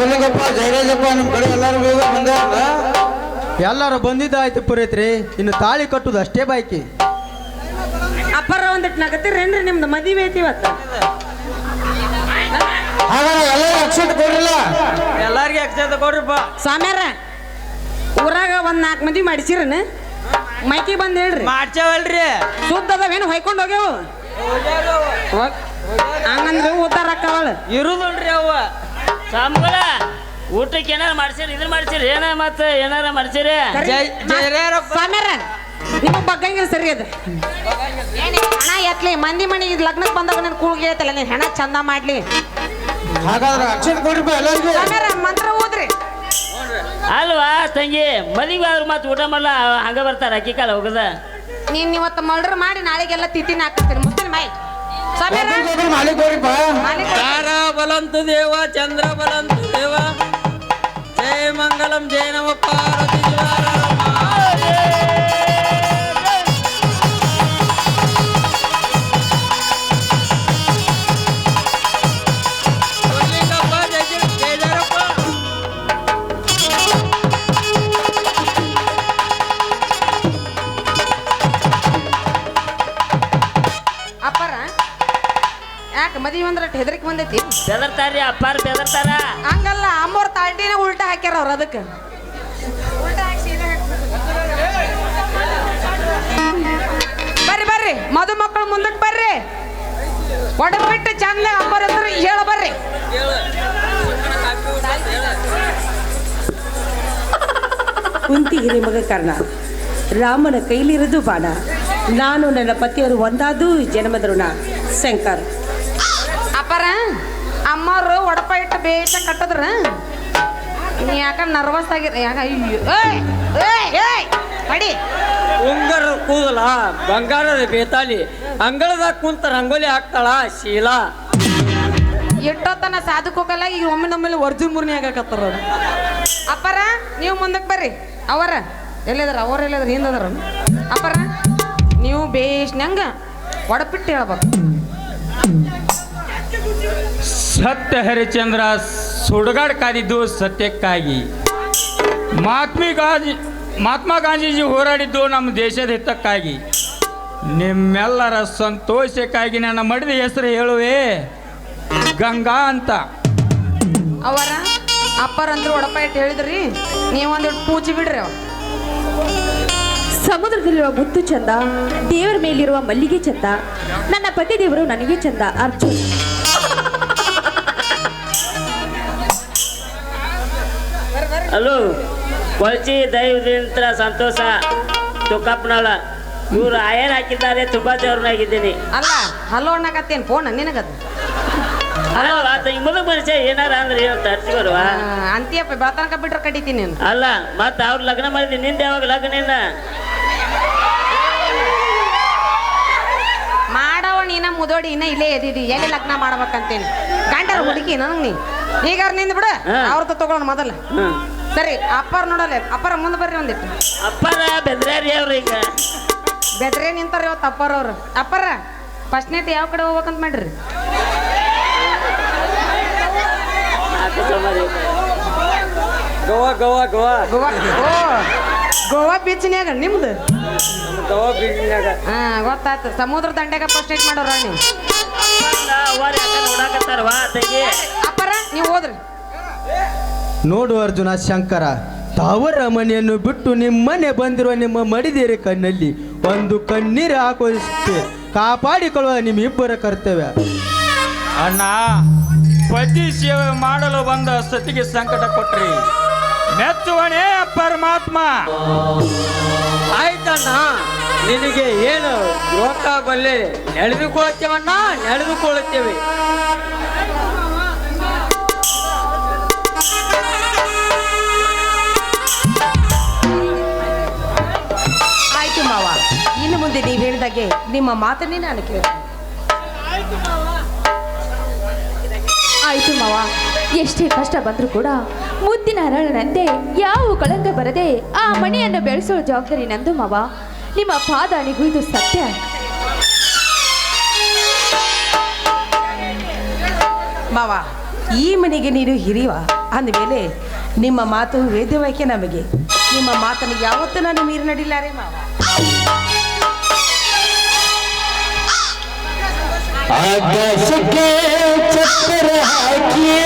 ಗುಲಿಗಪ್ಪ ಜಯರಾಜಪ್ಪ ನಿಮ್ಮ ಕಡೆ ಎಲ್ಲರೂ ಬೇಗ ಬಂದಾರಲ್ಲ. ಎಲ್ಲರೂ ಬಂದಿದ್ದಾಯ್ತು ಪುರೈತ್ರಿ. ಇನ್ನು ತಾಳಿ ಕಟ್ಟುದು ಅಷ್ಟೇ ಬಾಯ್ಕಿ ಅಪ್ಪರ ಒಂದಿಟ್ಟು ನಗತಿರೇನ್ರಿ ನಿಮ್ದು ಮದುವೆ ಐತಿ ಇವತ್ತು? ಹಾಗಾದ್ರೆ ಎಲ್ಲರೂ ಅಕ್ಷತೆ ಕೊಡ್ರಿಲ್ಲ? ಎಲ್ಲಾರ್ಗಿ ಅಕ್ಷತೆ ಕೊಡ್ರಿಪ್ಪ. ಸ್ವಾಮ್ಯಾರ ಊರಾಗ ಒಂದ್ ನಾಲ್ಕು ಮಂದಿ ಮಾಡಿಸಿರನ? ಮೈಕಿ ಬಂದ್ ಹೇಳ್ರಿ. ಮಾಡ್ಸೇವಲ್ರಿ. ಸುದ್ದ ಅದಾವೇನು ಹೊಯ್ಕೊಂಡು ಹೋಗ್ಯಾವು? ಹಂಗಂದ್ರೆ ಉದ್ದಾರ ಅಕ್ಕವಳು. ಇರುದಲ್ರಿ ಅವ್ವ. ಸಾಮ್ಗಳ ಊಟಕ್ಕೆ ಏನಾರ ಮಾಡ್ಸಿರಿ ಇದ್ರ ಮಾಡ್ಸಿರಿ ಏನ ಮತ್ತೆ ಏನಾರ ಮಾಡ್ಸಿರಿ? ನಿಮ್ಮ ಬಗ್ಗಂಗಿಲ್ಲ ಸರಿ ಅದ. ಹಣ ಎತ್ಲಿ ಮಂದಿ ಮನಿ ಇದು ಲಗ್ನಕ್ಕೆ ಬಂದಾಗ ನನ್ ಕೂಳ್ಗೆ ಐತಲ್ಲ ನೀನ್ ಹೆಣ ಚಂದ ಮಾಡ್ಲಿ. ಹಾಗಾದ್ರೆ ಅಕ್ಷತೆ ಕೊಡ್ರಿಪ್ಪ ಎಲ್ಲರಿಗೂ. ಮಂತ್ರ ಓದ್ರಿ. ಅಲ್ವಾ ತಂಗಿ? ಮದಿಗೆ ಆದ್ರ ಮತ್ತೆ ಊಟ ಮಾಡಲ್ಲ ಹಂಗ ಬರ್ತಾರ ಅಕ್ಕಿ ಕಾಲ ಹೋಗದ? ನೀನ್ ಇವತ್ತು ಮರ್ಡರ್ ಮಾಡಿ ನಾಳೆಗೆಲ್ಲ ತಿಥಿನ ಹಾಕಿಸ್ತೀನಿ ಮುಸ್ಲಿಂ ಮೈ. ಸ್ವಾಮ್ಯಾರ ಒಬ್ರಿಗೊಬ್ರು ಮಾಲಿಕ್ ಕೊಡ್ರಿಪ್ಪ ಮಾಲೀಕ ತಾರ ಬಲಂತು ದೇವ ಚಂದ್ರ ಬಲಂತು ದೇವ. ಜಯ ಮಂಗಲಂ ಜಯ ನಮ ಪಾರ್ವತಿ ಬೆದರ್ತಾರ್ರಿ ಅಪ್ಪಾರ ಬೆದರ್ತಾರ? ಹಂಗಲ್ಲ ಅಮ್ಮವ್ರ ತಾಂಡಿನ ಉಲ್ಟಾ ಹಾಕ್ಯಾರ ಅವ್ರ ಅದಕ್ಕೆ. ಬರ್ರಿ ಬರ್ರಿ ಮದುಮಕ್ಕಳು ಮುಂದಕ್ಕೆ ಬರ್ರಿ. ಒಡಬಿಟ್ಟು ಚಂದ ಅಮ್ಮರ ಅಂದ್ರೆ ಹೇಳ ಬರ್ರಿ. ಕುಂತಿಗಿರಿ ಮಗ ಕರ್ಣ. ರಾಮನ ಕೈಲಿರೋದು ಬಾಣ. ನಾನು ನನ್ನ ಪತಿಯವರು ಒಂದಾದೂ ಜನ್ಮದ ಋಣ ಶಂಕರ್. ಅಪ್ಪರ ಅಮ್ಮವ್ರು ಒಡಪ ಇಟ್ಟು ಬೇಷ ಕಟ್ಟದ್ರ. ನೀ ಯಾಕ ನರ್ವಸ್ ಆಗಿರ ಯಾಕ ಅಯ್ಯೋ ಏಯ್ ಏಯ್ ಏಯ್ ಅಡಿ ಉಂಗರ ಕೂದಲ ಬಂಗಾರದ ಬೇತಾಲಿ ಅಂಗಳದಾಗ ಕುಂತ ರಂಗೋಲಿ ಹಾಕ್ತಾಳ ಶೀಲಾ. ಎಷ್ಟೊತ್ತನ ಸಾಧಕ್ ಹೋಗಲ್ಲ ಈಗ ಒಮ್ಮೆ ನಮ್ಮಲ್ಲಿ ವರ್ಜುನ್ ಮುರ್ನಿ ಆಗಾಕತ್ತಾರ. ಅಪ್ಪರ ನೀವು ಮುಂದಕ್ಕೆ ಬರ್ರಿ. ಅವರ. ಎಲ್ಲಿದಾರ? ಅವ್ರ ಎಲ್ಲಿದಾರ? ಹಿಂದದಾರ ಅಪ್ಪರ ನೀವು ಬೇಷ್ನಂಗ ಒಡಪಿಟ್ಟು ಹೇಳ್ಬೇಕು. ಸತ್ಯ ಹರಿಚಂದ್ರ ಸುಡುಗಾಡ್ ಕಾದಿದ್ದು ಸತ್ಯಕ್ಕಾಗಿ. ಮಹಾತ್ಮ ಗಾಂಧಿ ಮಹಾತ್ಮ ಗಾಂಧೀಜಿ ಹೋರಾಡಿದ್ದು ನಮ್ಮ ದೇಶದ ಹಿತಕ್ಕಾಗಿ. ನಿಮ್ಮೆಲ್ಲರ ಸಂತೋಷಕ್ಕಾಗಿ ನನ್ನ ಮಡಿದ ಹೆಸರು ಹೇಳುವೆ ಗಂಗಾ ಅಂತ. ಅವರ ಅಪ್ಪರ ಅಂದ್ರೆ ಒಡಪ ಇಟ್ಟು ಹೇಳಿದ್ರಿ ನೀವೊಂದು ಪೂಜೆ ಪೂಜಿ ಬಿಡ್ರಿ ಅವ ಸಮುದ್ರದಲ್ಲಿರುವ ಮುತ್ತು ಚಂದ ದೇವರ ಮೇಲಿರುವ ಮಲ್ಲಿಗೆ ಚಂದ ನನ್ನ ಪತಿ ದೇವರು ನನಗೆ ಚಂದ ಅರ್ಜುನ್. ಅಲೋ ಕೊಳಚಿ ದೈವದಿಂತ್ರ ಸಂತೋಷ. ತುಕ್ಕಪ್ಪನಲ್ಲ ಇವ್ರು ಆಯರ್ ಹಾಕಿದ್ದಾರೆ ತುಂಬಾ ದೇವ್ರನ್ನಾಗಿದ್ದೀನಿ ಅಲ್ಲ ಹಲೋ ಅಣ್ಣಕತ್ತೇನು ಫೋನ್ ನಿನಗದು. ಹಲೋ ಆತ ಈ ಮುದುಕ ಮನುಷ್ಯ ಏನಾರ ಅಂದ್ರೆ ಏನು ತರ್ಸಿಕೊಡುವ ಅಂತೀಯಪ್ಪ ಬೆಳತನಕ ಬಿಟ್ರೆ ಕಡಿತೀನಿ ನೀನು. ಅಲ್ಲ ಮತ್ತೆ ಅವ್ರು ಲಗ್ನ ಮಾಡಿದ್ವಿ ನಿಂದ ಯಾವಾಗ ಲಗ್ನ ಇಲ್ಲ ಮಾಡವ ನೀನ ಮುದೋಡಿ ಇನ್ನ ಇಲ್ಲೇ ಎದಿದಿ ಎಲ್ಲಿ ಲಗ್ನ ಮಾಡ್ಬೇಕಂತೇನಿ? ಗಂಡರ ಹುಡುಗಿ ನನಗ್ ನೀ. ಈಗ ನಿಂದ ಬಿಡು. ಅವ್ರದ್ದು ತಗೊಳ್ಳೋಣ ಮೊದಲ. ಸರಿ ಅಪ್ಪರ್ ನೋಡಲ್ಲ ಅಪ್ಪರ ಮುಂದೆ ಬರ್ರಿ ಒಂದಿಟ್ಟು ಅಪ್ಪರ ಬೆದ್ರಾರಿ ಅವ್ರು ಈಗ. ಬೆದ್ರೆ ನಿಂತಾರ ಇವತ್ತು ಅಪ್ಪಾರ ಅವ್ರು. ಅಪ್ಪರ ಫಸ್ಟ್ ನೈಟ್ ಯಾವ ಕಡೆ ಹೋಗ್ಬೇಕಂತ ಮಾಡ್ರಿ? ಗೋವಾ ಗೋವಾ ಗೋವಾ. ಗೋವಾ ಓ ಗೋವಾ ಬೀಚ್ನ್ಯಾಗ ನಿಮ್ದು? ಗೋವಾ ಬೀಚ್ನ್ಯಾಗ. ಹಾ ಗೊತ್ತಾಯ್ತು. ಸಮುದ್ರ ದಂಡೆಗ ಫಸ್ಟ್ ನೈಟ್ ಮಾಡೋರ ನೀವು. ಅಪ್ಪಾರ ಯಾಕ ನೋಡಾಕತ್ತಾರ ವಾ ತಂಗಿ ಅಪ್ಪರ ನೀವು ಹೋದ್ರಿ. ನೋಡು ಅರ್ಜುನ ಶಂಕರ ತಾವರ ಮನೆಯನ್ನು ಬಿಟ್ಟು ನಿಮ್ಮನೆ ಬಂದಿರುವ ನಿಮ್ಮ ಮಡಿದೇರೆ ಕಣ್ಣಲ್ಲಿ ಒಂದು ಕಣ್ಣೀರು ಹಾಕೋಷ್ಟೇ ಕಾಪಾಡಿಕೊಳ್ಳುವ ನಿಮ್ಮಿಬ್ಬರ ಕರ್ತವ್ಯ. ಅಣ್ಣ ಪತಿ ಸೇವೆ ಮಾಡಲು ಬಂದ ಸತಿಗೆ ಸಂಕಟ ಕೊಟ್ರಿ. ಮೆಚ್ಚುವನೇ ಪರಮಾತ್ಮ. ಆಯ್ತಣ್ಣ ನಿನಗೆ ಏನು ರೋಗ ಬಲ್ಲೆ ನಡೆದುಕೊಳ್ಳುತ್ತೇವಣ್ಣ ನಡೆದುಕೊಳ್ಳುತ್ತೇವೆ. ಹೇಳಿದಾಗೆ ನಿಮ್ಮ ಮಾತನ್ನೇ ನಾನು ಕೇಳ್ತೀನಿ. ಆಯಿತು ಮಾವ. ಎಷ್ಟೇ ಕಷ್ಟ ಬಂದರೂ ಕೂಡ ಮುದ್ದಿನ ಅರಳನಂತೆ ಯಾವ ಕಳಂಕ ಬರದೆ ಆ ಮನೆಯನ್ನು ಬೆಳೆಸೋ ಜವಾಬ್ದಾರಿ ನಂದು ಮಾವ. ನಿಮ್ಮ ಪಾದ ಇದು ಸತ್ಯ. ಮಾವ, ಈ ಮನೆಗೆ ನೀನು ಹಿರಿವ. ಅಂದಮೇಲೆ ನಿಮ್ಮ ಮಾತು ವೇದ್ಯವಾಯ್ಕೆ ನಮಗೆ. ನಿಮ್ಮ ಮಾತನ್ನು ಯಾವತ್ತೂ ನಾನು ಮೀರಿ ನಡಿಲಾರೆ ಮಾವ. आकाश के चक्कर हाकिए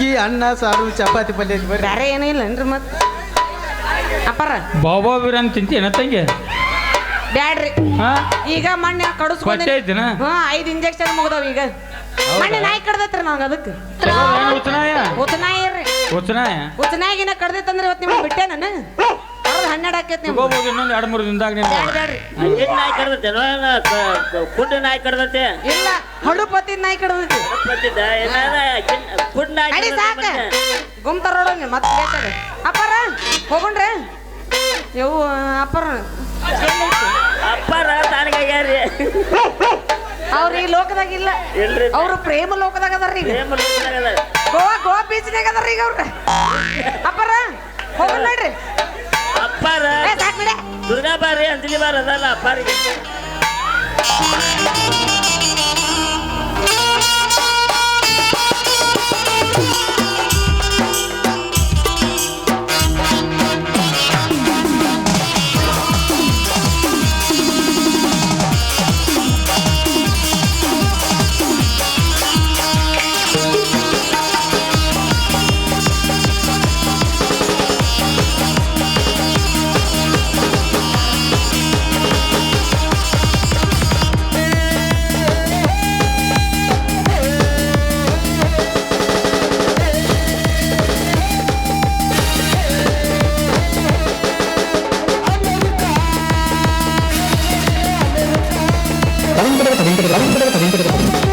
ಹುಗ್ಗಿ ಅನ್ನ ಸಾರು ಚಪಾತಿ ಪಲ್ಯ ಬೇರೆ ಬರ್ರಿ. ಇಲ್ಲ ಏನ್ರಿ ಇಲ್ಲನ್ರಿ ಮತ್ತೆ? ಅಪ್ಪರ? ಬಾಬಾ ಬಿರಿಯಾನಿ ಏನ ತಂಗಿ? ಬ್ಯಾಡ್ರಿ. ಹಾ? ಈಗ ಮಣ್ಣೆ ಕಡಿಸ್ಕೊಂಡಿ? ಹೊಟ್ಟೆ ಐತಿನ? ಹಾ ಐದು ಇಂಜೆಕ್ಷನ್ ಮುಗ್ದಾವ ಈಗ. ಮಣ್ಣೆ ನಾಯಿ ಕಡ್ದೈತ್ರಿ ನಂಗೆ ಅದಕ್ಕೆ. ಉಚ್ಚನಾಯ? ಉತ್ತನಾಯಿ ರೀ ಉಚ್ಚನಾಯ? ಉತ್ತನಾಯಿಗಿನ ಕಡ್ದೈತಂದ್ರೆ ಇವತ್ತು ನಿಮ್ಗೆ ಬಿಟ್ಟೆ ನಾನು? ಕಡ್ದು ಹನ್ನೆರಡು ಆಕೈತಿ ನಿಮ್ಗೆ ಹೋಗ್ಬೋದು ಇನ್ನೊಂದು ಎರಡು ಮೂರು ದಿನದಾಗ ನೀನು ನಾಯಿ ಕಡ್ದತೆ ಫುಡ್ ನಾಯಿ ಕಡ್ದತೆ. ಇಲ್ಲ ಹಡುಪತಿ ನಾಯಿ ಕಡ್ದೈತಿ. ಫುಡ್ ನಾಯಿ ನಡಿ ಸಾಕ. ಗುಮ್ತಾರೋಡಂಗೆ ಮತ್ತೆ ಬೇಕಾದ. ಅಪ್ಪಾರ ಹೋಗೊಂಡ್ರೆ ಯವು ಅಪ್ಪಾರ. ಅಪ್ಪಾರ ತಾನಿಗಾಗ್ಯಾರಿ ಅವ್ರ ಈ ಲೋಕದಾಗ ಇಲ್ಲ. ಇಲ್ರಿ. ಅವ್ರು ಪ್ರೇಮ ಲೋಕದಾಗ ಅದಾರ್ರಿ ಈಗ. ಪ್ರೇಮ ಲೋಕದಾಗ ಅದಾರ. ಗೋವಾ ಗೋವಾ ಬೀಚ್ನಾಗ ಅದಾರ್ರಿ ಈಗ ಅವ್ರ. ಅಪ್ಪಾರ ಹೋಗೋಣ ನೋಡ್ರಿ. ಬಿಡೆ. ದುರ್ಗಾ ಬಾರಿ ಅಂಜಲಿ ಬಾರ ಅದಲ್ಲ ಅಪ್ಪಾರಿಗೆ 食べてるとこ。